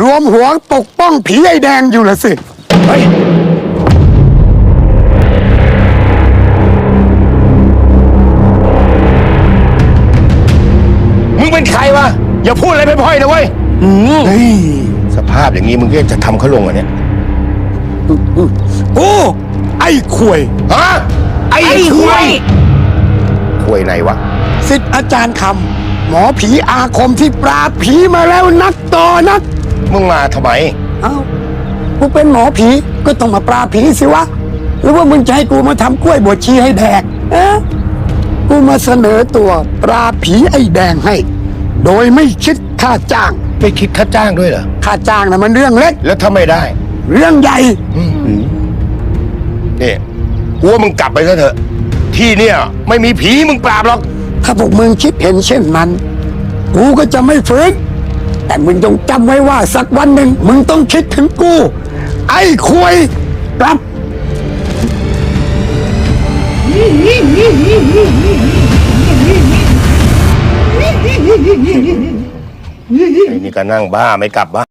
รวมหัวปกป้องผีไอ้แดงอยู่ละสิ เฮ้ย มึงเป็นใครวะ อย่าพูดอะไรพ่อยๆนะเว้ยเฮ้ยสภาพอย่างนี้มึงก็จะทำเขาลงเหรอะเนี่ย โอ้ ไอ้ขวย ฮะ ไอ้หวยคุยไหนวะ สิทธิ์อาจารย์คำหมอผีอาคมที่ปราบผีมาแล้วนักต่อนัก มึงมาทำไม เอ้ากูเป็นหมอผีก็ต้องมาปราบผีสิวะ หรือว่ามึงจะให้กูมาทำกล้วยบวชชีให้แดกเอ๊ะกูมาเสนอตัวปราบผีไอ้แดงให้ โดยไม่คิดค่าจ้าง ไม่คิดค่าจ้างด้วยเหรอ ค่าจ้างนะมันเรื่องเล็ก แล้วถ้าไม่ได้เรื่องใหญ่ นี่กูว่ามึงกลับไปซะเถอะ ที่เนี่ยไม่มีผีมึงปราบหรอก ถ้าพวกมึงคิดเห็นเช่นนั้น กูก็จะไม่ฝืน แต่มึงจงจำไว้ว่าสักวันหนึ่งมึงต้องคิดถึงกู ไอ้ควยกลับไอ้นี่ก็นั่งบ้าไม่กลับบ้าน